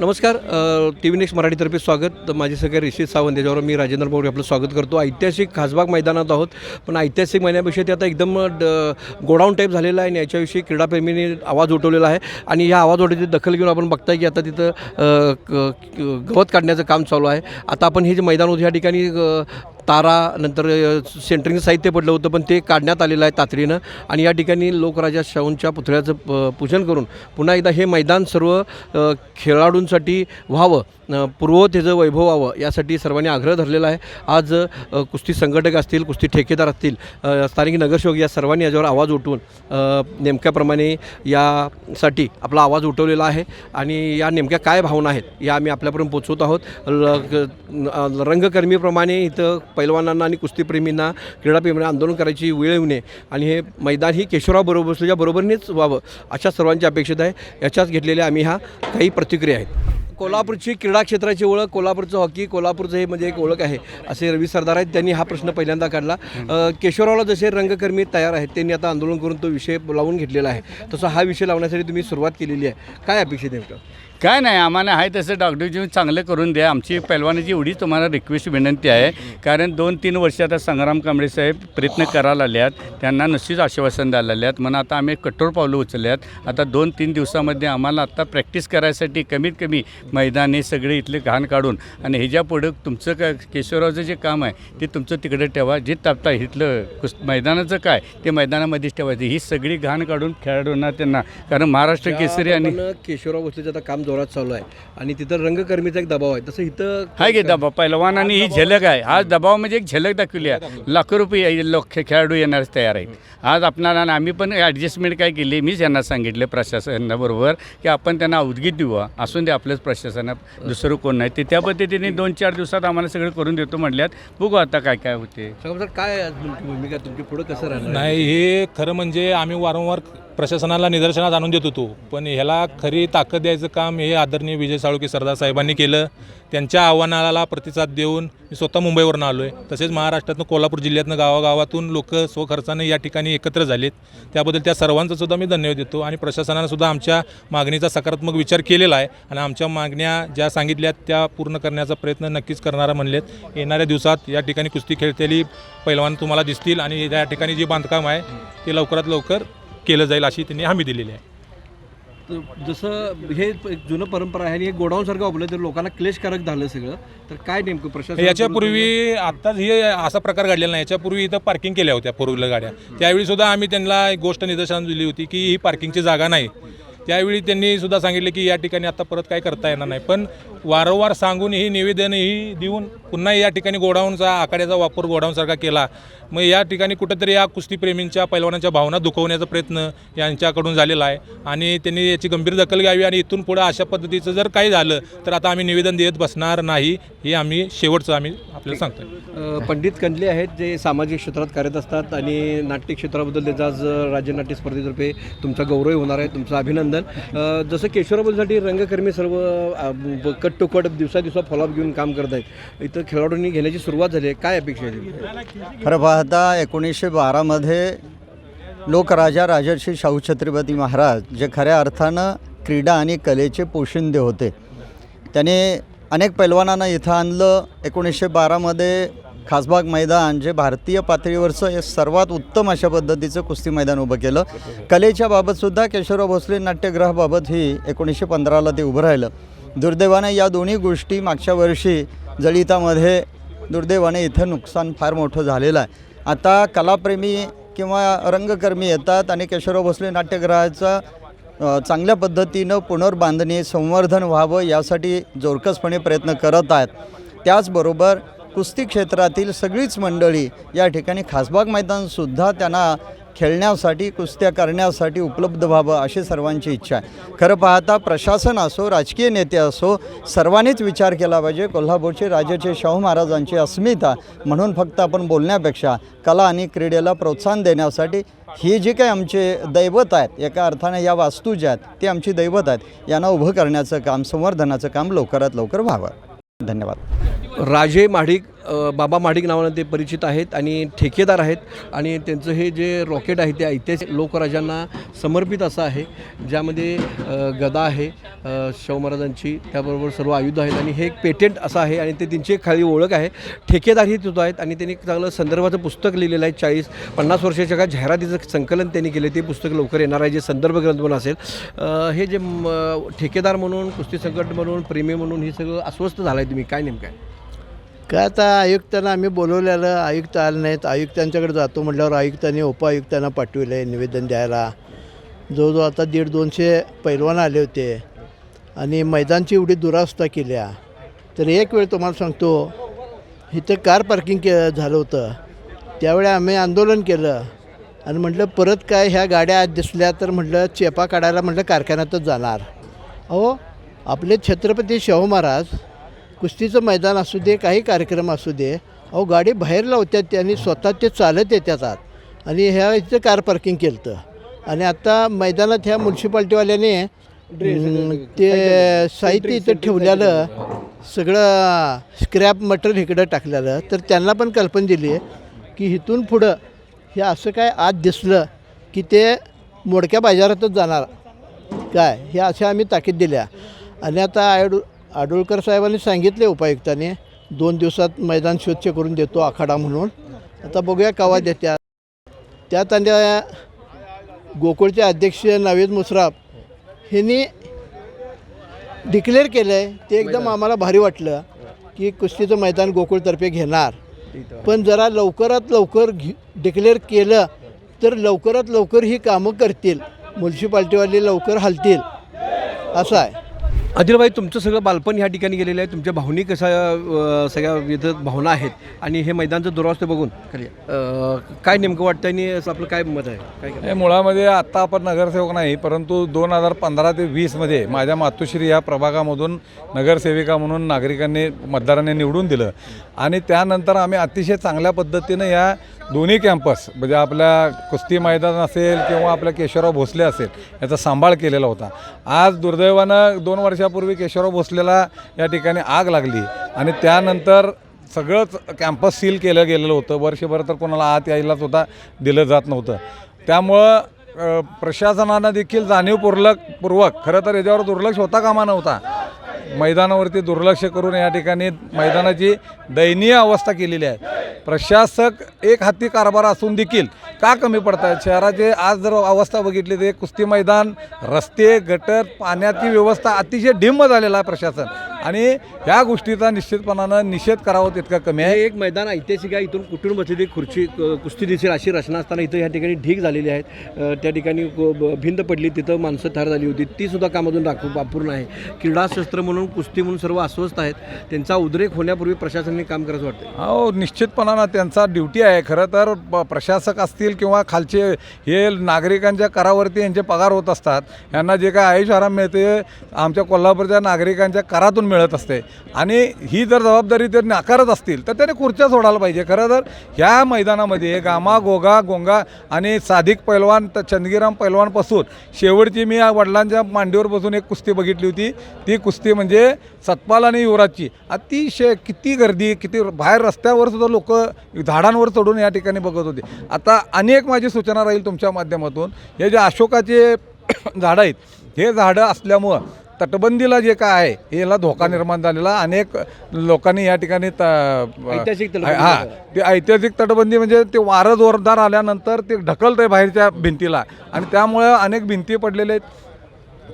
नमस्कार T V next मराठीतर्फे स्वागत. माझे सगळे ऋषी सावंत याच्यावर मी राजेंद्र मोरे आपलं स्वागत करतो. ऐतिहासिक खासबाग मैदानात आहोत पण ऐतिहासिक मैदानापेक्षा ते आता एकदम ड- गोडाऊन टाईप झालेलं आहे आणि याच्याविषयी क्रीडाप्रेमींनी आवाज उठवलेला आहे. आणि ह्या आवाज उठवण्याची दखल घेऊन आपण बघताय की आता तिथं क- गवत काढण्याचं काम चालू आहे. आता आपण हे जे मैदान होतं या ठिकाणी तारा नंतर सेंटरिंग साहित्य पडलं होतं पण ते काढण्यात आलेलं आहे तातडीनं. आणि या ठिकाणी लोकराजा शाहूंच्या पुतळ्याचं प- पूजन करून पुन्हा एकदा हे मैदान सर्व खेळाडूंसाठी व्हावं. पूर्व त्याचं वैभव व्हावं यासाठी सर्वांनी आग्रह धरलेला आहे. आज कुस्ती संघटक असतील कुस्ती ठेकेदार असतील स्थानिक नगरसेवक या सर्वांनी याच्यावर आवाज उठवून नेमक्याप्रमाणे यासाठी आपला आवाज उठवलेला आहे आणि या नेमक्या काय भावना आहेत या आम्ही आपल्यापर्यंत पोचवत आहोत. रंगकर्मीप्रमाणे इथं पैलवानांना आणि कुस्तीप्रेमींना क्रीडाप्रेमींना आंदोलन करायची वेळ येऊ नये आणि हे मैदान ही केशवराव बरोबर बसल्याच्या बरोबरीनेच व्हावं अशा सर्वांची अपेक्षित आहे. याच्याच घेतलेल्या आम्ही ह्या काही प्रतिक्रिया आहेत. कोल्हापूरची क्रीडा क्षेत्राची ओळख कोल्हापूरचं हॉकी कोल्हापूरचं हे म्हणजे एक ओळख आहे असे रवी सरदार आहेत. त्यांनी हा प्रश्न पहिल्यांदा काढला. केशवरावला जसे रंगकर्मी तयार आहेत त्यांनी आता आंदोलन करून तो विषय लावून घेतलेला आहे. तसा हा विषय लावण्यासाठी तुम्ही सुरुवात केलेली आहे. काय अपेक्षित नेमकं? काय नाही आम्हाला आहे तसं डॉक्टर जीवन चांगलं करून द्या. आमची पैलवानाची एवढीच तुम्हाला रिक्वेस्ट विनंती आहे. कारण दोन तीन वर्ष आता संग्राम कांबळे साहेब प्रयत्न करायला आल्यात त्यांना नक्कीच आश्वासन द्यायला आल्यात म्हणून आता आम्ही कठोर पावलं उचलल्यात. आता दोन तीन दिवसामध्ये आम्हाला आता प्रॅक्टिस करायसाठी कमीत कमी मैदाने सगळे इथले घाण काढून आणि ह्याच्या पुढं तुमचं काय केशवरावचं जे काम आहे ते तुमचं तिकडे ठेवा. जे तापता इथलं कुस मैदानाचं काय ते मैदानामध्येच ठेवायचं. ही सगळी घाण काढून खेळाडूंना त्यांना कारण महाराष्ट्र केसरी आणि केशवराव भोसलेचं आता काम जोरात चालू आहे. आणि तिथं रंगकर्मीचा एक दबाव आहे. तसं इथं हाय घे दबाव? पैलवान आणि ही झलक आहे. आज दबाव म्हणजे एक झलक दाखवली आहे. लाखो रुपये लोक खे- खेळाडू येणार तयार आहेत. आज आपणाला आणि आम्ही पण ॲडजस्टमेंट काय केली मीच यांना सांगितलं प्रशासनाबरोबर की आपण त्यांना अवधगीत देऊ. असून दे आपल्याच प्रशासनात दुसरं कोण नाही. ते त्या पद्धतीने दोन चार दिवसात आम्हाला सगळं करून देतो म्हटल्यात बघू आता काय काय होते. सर काय आज तुमची भूमिका? तुमची पुढं कसं राहणार? नाही हे खरं म्हणजे आम्ही वारंवार प्रशासनाला निदर्शनात आणून देत होतो. पण ह्याला खरी ताकद द्यायचं काम हे आदरणीय विजय साळुके सरदार साहेबांनी केलं. त्यांच्या आव्हानाला प्रतिसाद देऊन मी स्वतः मुंबईवरून आलो आहे तसेच महाराष्ट्रातनं कोल्हापूर जिल्ह्यातनं गावागावातून लोक स्वखर्चाने या ठिकाणी एकत्र झालेत. त्याबद्दल त्या सर्वांचा सुद्धा मी धन्यवाद देतो आणि प्रशासनानं सुद्धा आमच्या मागणीचा सकारात्मक विचार केलेला आहे आणि आमच्या मागण्या ज्या सांगितल्यात त्या पूर्ण करण्याचा प्रयत्न नक्कीच करणारा म्हणलेत. येणाऱ्या दिवसात या ठिकाणी कुस्ती खेळतेली पैलवान तुम्हाला दिसतील आणि या ठिकाणी जे बांधकाम आहे ते लवकरात लवकर केलं जाईल अशी त्यांनी हमी दिलेली आहे. जसं हे एक जुनं परंपरा आहे आणि हे गोडाऊन सारखं वापरलं तर लोकांना क्लेशकारक झालं सगळं. तर काय नेमकं प्रशासन याच्यापूर्वी आत्ताच हे असा प्रकार घडलेला नाही. याच्यापूर्वी इथं पार्किंग केल्या होत्या फोर व्हीलर गाड्या. त्यावेळी सुद्धा आम्ही त्यांना एक गोष्ट निदर्शनास दिली होती की ही पार्किंगची जागा नाही. त्यावेळी त्यांनी सुद्धा सांगितले की या ठिकाणी आता परत काय करता येणार नाही. पण वारंवार सांगून ही देऊन पुन्हा या ठिकाणी गोडाऊनचा आखाड्याचा वापर गोडाऊनसारखा केला. मग या ठिकाणी कुठंतरी या कुस्तीप्रेमींच्या पैलवानांच्या भावना दुखवण्याचा प्रयत्न यांच्याकडून झालेला आहे. आणि त्यांनी याची गंभीर दखल घ्यावी आणि इथून पुढं अशा पद्धतीचं जर काही झालं तर आता आम्ही निवेदन देत बसणार नाही हे आम्ही शेवटचं आम्ही आपल्याला सांगतो पंडित कंडले आहेत जे सामाजिक क्षेत्रात कार्यरत असतात आणि नाट्य क्षेत्राबद्दल त्याचा आज राज्य नाट्य स्पर्धेतर्फे तुमचा गौरव होणार आहे तुमचं अभिनंदन. अभिनंदन. जसं केशवराबद्दलसाठी रंगकर्मी सर्व ब- कट टू कट दिवसा दिवसा फॉलोअप घेऊन काम करत आहेत इथं खेळाडूंनी घेण्याची सुरुवात झाली आहे. काय अपेक्षा आहे खरं पाहता एकोणीसशे बारामध्ये लोकराजा राजर्षी शाहू छत्रपती महाराज जे खऱ्या अर्थानं क्रीडा आणि कलेचे पोशिंदे होते. त्याने अनेक पैलवानांना इथं आणलं. एकोणीसशे बारामध्ये खासबाग मैदान जे भारतीय पातळीवरचं हे सर्वात उत्तम अशा पद्धतीचं कुस्ती मैदान उभं केलं. कलेच्या बाबतसुद्धा केशवराव भोसले नाट्यगृहाबाबत ही एकोणीसशे पंधराला ते उभं राहिलं. दुर्दैवाने या दोन्ही गोष्टी मागच्या वर्षी जळितामध्ये दुर्दैवाने इथं नुकसान फार मोठं झालेलं आहे. आता कलाप्रेमी किंवा रंगकर्मी येतात आणि केशवराव भोसले नाट्यगृहाचा चांगल्या पद्धतीनं पुनर्बांधणी संवर्धन व्हावं यासाठी जोरकसपणे प्रयत्न करत आहेत. त्याचबरोबर कुस्ती क्षेत्रातील सगळीच मंडळी या ठिकाणी खासबाग मैदानसुद्धा त्यांना खेळण्यासाठी कुस्त्या करण्यासाठी उपलब्ध व्हावं अशी सर्वांची इच्छा आहे. खरं पाहता प्रशासन असो राजकीय नेते असो सर्वांनीच विचार केला पाहिजे. कोल्हापूरचे राजाचे शाहू महाराजांची अस्मिता म्हणून फक्त आपण बोलण्यापेक्षा कला आणि क्रीडेला प्रोत्साहन देण्यासाठी ही जी काही आमचे दैवत आहेत एका अर्थाने या वास्तू ज्या आहेत ते आमची दैवत आहेत यांना उभं करण्याचं काम संवर्धनाचं काम लवकरात लवकर व्हावं. धन्यवाद. राजे महाडिक बाबा महाडिक नावानं ते परिचित आहेत आणि ठेकेदार आहेत. आणि त्यांचं हे जे रॉकेट आहे ते ऐतिहासिक लोकराजांना समर्पित असं आहे ज्यामध्ये गदा आहे शाहू महाराजांची त्याबरोबर सर्व आयुध आहेत आणि हे एक पेटेंट असं आहे आणि ते त्यांची एक खाली ओळख आहे. ठेकेदारही तिथं आहेत आणि त्यांनी एक चांगलं संदर्भाचं पुस्तक लिहिलेलं आहे चाळीस पन्नास वर्षाच्या का जाहिरातीचं संकलन त्यांनी केलं ते पुस्तक लवकर येणार आहे जे संदर्भ ग्रंथ म्हणून असेल. हे जे म, ठेकेदार म्हणून कुस्ती संकट म्हणून प्रेमी म्हणून हे सगळं अस्वस्थ झालं आहे तुम्ही काय नेमकं आहे? काय आता आयुक्तांना आम्ही बोलवलेलं आयुक्त आले नाहीत. आयुक्तांच्याकडे जातो म्हटल्यावर आयुक्तांनी उपआयुक्तांना पाठविलं आहे निवेदन द्यायला. जवळजवळ आता दीड दोनशे पैलवान आले होते आणि मैदानची एवढी दुरावस्था केल्या. तर एक वेळ तुम्हाला सांगतो इथं कार पार्किंग के झालं होतं. त्यावेळी आम्ही आंदोलन केलं आणि म्हटलं परत काय ह्या गाड्या आज दिसल्या तर म्हटलं चेपा काढायला म्हटलं कारखान्यातच जाणार. अहो आपले छत्रपती शाहू महाराज कुस्तीचं मैदान असू दे काही कार्यक्रम असू दे अहो गाडी बाहेर लावतात त्यांनी स्वतः ते चालत येतात आत. आणि ह्या इथं कार पार्किंग केलं होतं आणि आता मैदानात ह्या म्युन्सिपाल्टीवाल्याने ते साहित्य इथं ठेवलेलं सगळं स्क्रॅप मटेरियल इकडं टाकलेलं. तर त्यांना पण कल्पना दिली आहे की इथून पुढं हे असं काय आज दिसलं की ते मोडक्या बाजारातच जाणार. काय? हे अशा आम्ही ताकीद दिल्या. आणि आता आडू आडुळकर साहेबांनी सांगितले उपायुक्तांनी दोन दिवसात मैदान स्वच्छ करून देतो आखाडा म्हणून. आता बघूया कवा देत्या. त्यात आणि गोकुळचे अध्यक्ष नवेद मुश्राफ ह्यांनी डिक्लेअर केलं आहे ते एकदम आम्हाला भारी वाटलं की कुस्तीचं मैदान गोकुळतर्फे घेणार. पण जरा लवकरात लवकर घे डिक्लेअर केलं तर लवकरात लवकर ही कामं करतील. म्युन्सिपाल्टीवाले लवकर हलतील. असं आहे. आदिलबाई तुमचं सगळं बालपण ह्या ठिकाणी गेलेलं आहे. तुमच्या भावनिक कशा अ, सगळ्या इथं भावना आहेत? आणि हे मैदानचं दुरावस्थे बघून अ, काय नेमकं वाटतं आणि असं आपलं काय मत आहे? काय हे मुळामध्ये आत्ता आपण नगरसेवक नाही परंतु दोन हजार पंधरा ते वीसमध्ये माझ्या मातोश्री या प्रभागामधून नगरसेविका म्हणून नागरिकांनी मतदारांनी निवडून दिलं. आणि त्यानंतर आम्ही अतिशय चांगल्या पद्धतीनं या दोन्ही कॅम्पस म्हणजे आपल्या कुस्ती मैदान असेल किंवा आपल्या केशवराव भोसले असेल याचा सांभाळ केलेला होता. आज दुर्दैवानं दोन वर्षापूर्वी केशवराव भोसलेला या ठिकाणी आग लागली आणि त्यानंतर सगळंच कॅम्पस सील केलं गेलेलं होतं. वर्षभर तर कोणाला आत यायलाच होता दिलं जात नव्हतं. त्यामुळं प्रशासनानं देखील जाणीवपूर्वक पूर्वक खरं तर याच्यावर दुर्लक्ष होता कामा नव्हता. मैदानावरती दुर्लक्ष करून या ठिकाणी मैदानाची दयनीय अवस्था केलेली आहे. प्रशासक एक हाती कारभार असून देखील का कमी पडत आहेत शहराचे आज जर अवस्था बघितली तर कुस्ती मैदान रस्ते गटर पाण्याची व्यवस्था अतिशय डिंब झालेला आहे प्रशासन. आणि ह्या गोष्टीचा निश्चितपणानं निषेध करावा तितका कमी आहे. हे एक मैदान ऐतिहासिक आहे. इथून कुठून बसली ती खुर्ची कुस्ती दिसेल अशी रचना असताना इथं या ठिकाणी ढीक झालेली आहेत. त्या ठिकाणी भिंत पडली तिथं माणसं ठार झाली होती. ती सुद्धा कामातून दाखव अपूर्ण आहे. क्रीडाशस्त्र म्हणून कुस्ती म्हणून सर्व अस्वस्थ आहेत. त्यांचा उद्रेक होण्यापूर्वी प्रशासनाने काम करायचं वाटतं हो निश्चितपणानं त्यांचा ड्युटी आहे. खरं तर प- प्रशासक असतील किंवा खालचे हे नागरिकांच्या करावरती यांचे पगार होत असतात. यांना जे काय आयुष आराम मिळते आमच्या कोल्हापूरच्या नागरिकांच्या करातून मिळत असते. आणि ही जर जबाबदारी ते नाकारत असतील तर त्याने खुर्च्या सोडायला पाहिजे. खरं तर ह्या मैदानामध्ये गामा गोगा गोंगा आणि साधिक पैलवान तर चंदगीराम पैलवानपासून शेवटची मी या वडिलांच्या मांडीवर बसून एक कुस्ती बघितली होती. ती कुस्ती म्हणजे सतपाल आणि युवराजची. अतिशय किती गर्दी किती बाहेर रस्त्यावर सुद्धा लोक झाडांवर चढून या ठिकाणी बघत होते. आता अनेक माझी सूचना राहील तुमच्या माध्यमातून. हे जे अशोकाचे झाडं आहेत हे झाडं असल्यामुळं तटबंदीला जे काय आहे हे याला धोका निर्माण झालेला. अनेक लोकांनी या ठिकाणी त- ऐतिहासिक तटबंदी हा ते ऐतिहासिक तटबंदी म्हणजे ते वारं जोरदार आल्यानंतर ते ढकलतं आहे बाहेरच्या भिंतीला. आणि त्यामुळे अनेक भिंती पडलेल्या आहेत.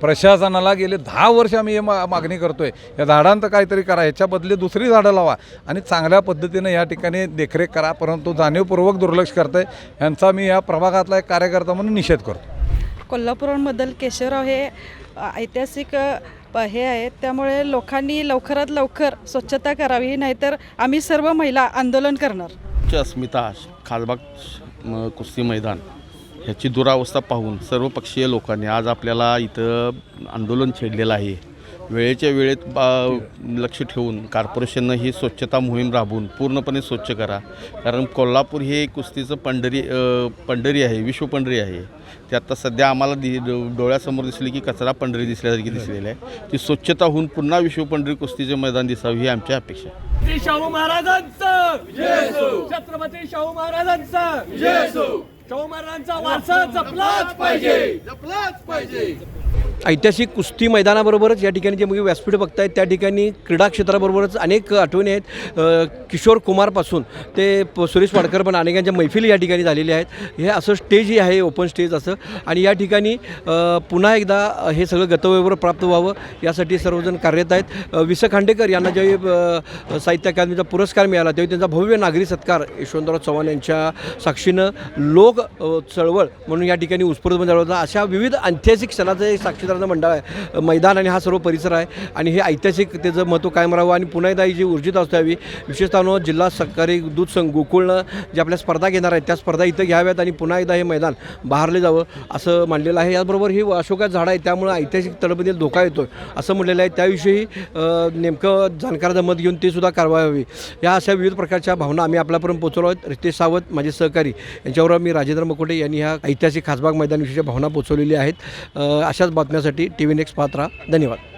प्रशासनाला गेले दहा वर्ष आम्ही हे मा मागणी करतोय. या झाडांचं काहीतरी करा ह्याच्या बदली दुसरी झाडं लावा. आणि चांगल्या पद्धतीनं या ठिकाणी देखरेख करा परंतु जाणीवपूर्वक दुर्लक्ष करतंय. यांचा मी या प्रभागातला एक कार्यकर्ता म्हणून निषेध करतो. कोल्हापूरमधील केशवराव हे ऐतिहासिक हे आहेत. त्यामुळे लोकांनी लवकरात लवकर स्वच्छता करावी नाहीतर आम्ही सर्व महिला आंदोलन करणार. अस्मिता खालबाग कुस्ती मैदान ह्याची दुरावस्था पाहून सर्वपक्षीय लोकांनी आज आपल्याला इथं आंदोलन छेडलेलं आहे. वेळेच्या वेळेत बा लक्ष ठेवून कॉर्पोरेशननं ही स्वच्छता मोहीम राबवून पूर्णपणे स्वच्छ करा. कारण कोल्हापूर हे कुस्तीचं पंढरी पंढरी आहे विश्व पंढरी आहे. ते आता सध्या आम्हाला दि डो- डोळ्यासमोर दिसली की कचरा पंढरी दिसल्यासारखी दिसलेली आहे. ती स्वच्छता होऊन पुन्हा विश्व पंढरी कुस्तीचे मैदान दिसावं ही आमची अपेक्षा आहे. शाहू महाराजांचं! छत्रपती शाहू महाराजांचं! शाहू महाराजांचा वारसा जपलाच पाहिजे! जपलाच पाहिजे! ऐतिहासिक कुस्ती मैदानाबरोबरच या ठिकाणी जे मुली व्यासपीठ बघतायत त्या ठिकाणी क्रीडा क्षेत्राबरोबरच अनेक आठवणी आहेत. किशोर कुमारपासून ते प- सुरेश वाडकर पण अनेकांच्या मैफिली या ठिकाणी झालेल्या आहेत. हे असं स्टेजही आहे ओपन स्टेज असं. आणि या ठिकाणी पुन्हा एकदा हे सगळं गतव्यवर प्राप्त व्हावं यासाठी सर्वजण कार्यरत आहेत. वि स खांडेकर यांना ज्यावेळी साहित्य अकादमीचा पुरस्कार मिळाला त्यावेळी त्यांचा भव्य नागरी सत्कार यशवंतराव चव्हाण यांच्या साक्षीनं लोक चळवळ म्हणून या ठिकाणी उत्स्फूर्त झाला होता. अशा विविध ऐतिहासिक क्षणाचं साक्षी साक्षीदाराचं मंडळ आहे. मैदान आणि हा सर्व परिसर आहे. आणि हे ऐतिहासिक त्याचं महत्त्व कायम राहावं आणि पुन्हा एकदा ही जी ऊर्जित अवस्था यावी विशेषतः जिल्हा सहकारी दूध संघ गोकुळनं जे आपल्या स्पर्धा घेणार आहेत त्या स्पर्धा इथं घ्याव्यात आणि पुन्हा एकदा हे मैदान बहारले जावं असं मांडलेलं आहे. याचबरोबर ही अशोकात झाडं आहे त्यामुळं ऐतिहासिक तळबंदीला धोका येतो असं म्हणलेलं आहे. त्याविषयी नेमकं जाणकार जमत घेऊन ते सुद्धा कारवाई व्हावी. या अशा विविध प्रकारच्या भावना आम्ही आपल्यापर्यंत पोहोचलो आहोत. रितेश सावंत माझे सहकारी यांच्यावर मी राजेंद्र मकोटे यांनी ह्या ऐतिहासिक खासबाग मैदानाविषयीच्या भावना पोचवलेल्या आहेत. अशाच बातम्या बातम्यासाठी टी व्ही नेक्स्ट पाहत राहा. धन्यवाद.